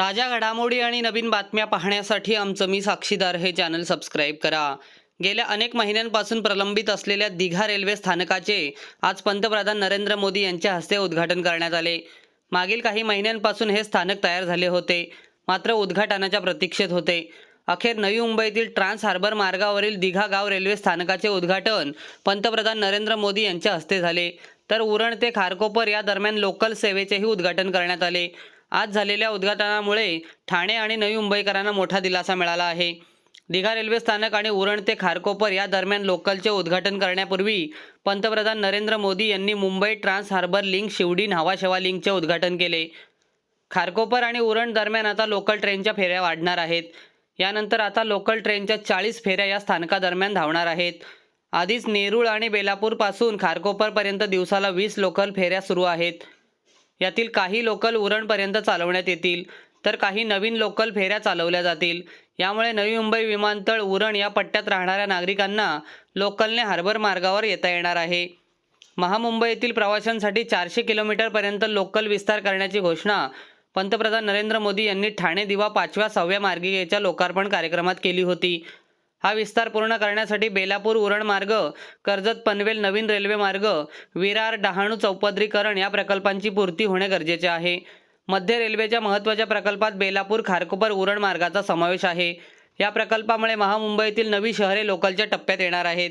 ताज्या घडामोडी आणि नवीन बातम्या पाहण्यासाठी आमचं मी साक्षीदार हे चॅनल सबस्क्राईब करा. गेल्या अनेक महिन्यांपासून प्रलंबित असलेल्या दिघा रेल्वे स्थानकाचे आज पंतप्रधान नरेंद्र मोदी यांच्या हस्ते उद्घाटन करण्यात आले. मागील काही महिन्यांपासून हे स्थानक तयार झाले होते. मात्र उद्घाटनाच्या प्रतीक्षेत होते. अखेर नवी मुंबईतील ट्रान्स हार्बर मार्गावरील दिघा गाव रेल्वे स्थानकाचे उद्घाटन पंतप्रधान नरेंद्र मोदी यांच्या हस्ते झाले. तर उरण ते खारकोपर या दरम्यान लोकल सेवेचेही उद्घाटन करण्यात आले. आज झालेल्या उद्घाटनामुळे ठाणे आणि नवी मुंबईकरांना मोठा दिलासा मिळाला आहे. दिघा रेल्वे स्थानक आणि उरण ते खारकोपर या दरम्यान लोकलचे उद्घाटन करण्यापूर्वी पंतप्रधान नरेंद्र मोदी यांनी Mumbai trans harbour link Shivdi Nhava Sheva लिंकचे उद्घाटन केले. खारकोपर आणि उरण दरम्यान आता लोकल ट्रेनच्या फेऱ्या वाढणार आहेत. यानंतर आता लोकल ट्रेनच्या चाळीस फेऱ्या या स्थानकादरम्यान धावणार आहेत. आधीच नेरूळ आणि बेलापूरपासून खारकोपरपर्यंत दिवसाला वीस लोकल फेऱ्या सुरू आहेत. यातील काही लोकल उरणपर्यंत चालवण्यात येतील तर काही नवीन लोकल फेऱ्या चालवल्या जातील. यामुळे नवी मुंबई विमानतळ उरण या पट्ट्यात राहणाऱ्या नागरिकांना लोकलने हार्बर मार्गावर येता येणार आहे. महामुंबईतील प्रवाशांसाठी चारशे किलोमीटरपर्यंत लोकल विस्तार करण्याची घोषणा पंतप्रधान नरेंद्र मोदी यांनी ठाणे दिवा पाचव्या सहाव्या मार्गिकेच्या लोकार्पण कार्यक्रमात केली होती. हा विस्तार पूर्ण करण्यासाठी बेलापूर उरण मार्ग कर्जत पनवेल नवीन रेल्वे मार्ग विरार डहाणू चौपदरीकरण या प्रकल्पांची पूर्ती होणे गरजेचे आहे. मध्य रेल्वेच्या महत्त्वाच्या प्रकल्पात बेलापूर खारकोपर उरण मार्गाचा समावेश आहे. या प्रकल्पामुळे महामुंबईतील नवी शहरे लोकलच्या टप्प्यात येणार आहेत.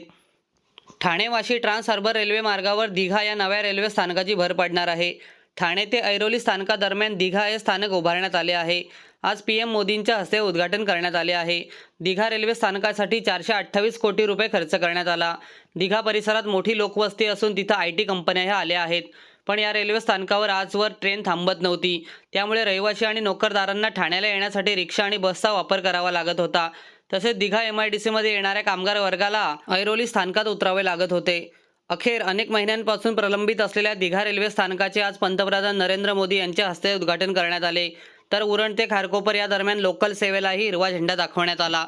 Thane Vashi trans harbour railway मार्गावर दिघा या नव्या रेल्वे स्थानकाची भर पडणार आहे. ठाणे ते ऐरोली स्थानकादरम्यान दिघा हे स्थानक उभारण्यात आले आहे. आज पी एम मोदींच्या हस्ते उद्घाटन करण्यात आले आहे. दिघा रेल्वे स्थानकासाठी चारशे अठ्ठावीस कोटी रुपये खर्च करण्यात आला. दिघा परिसरात मोठी लोकवस्ती असून तिथं आय टी कंपन्याही आल्या आहेत. पण या रेल्वे स्थानकावर आजवर ट्रेन थांबत नव्हती. त्यामुळे रहिवासी आणि नोकरदारांना ठाण्याला येण्यासाठी रिक्षा आणि बसचा वापर करावा लागत होता. तसेच दिघा एम आय डी सीमध्ये येणाऱ्या कामगार वर्गाला ऐरोली स्थानकात उतरावे लागत होते. अखेर अनेक महिन्यांपासून प्रलंबित असलेल्या दिघा रेल्वे स्थानकाचे आज पंतप्रधान नरेंद्र मोदी यांच्या हस्ते उद्घाटन करण्यात आले. तर उरण ते खारकोपर या दरम्यान लोकल सेवेलाही हिरवा झेंडा दाखवण्यात आला.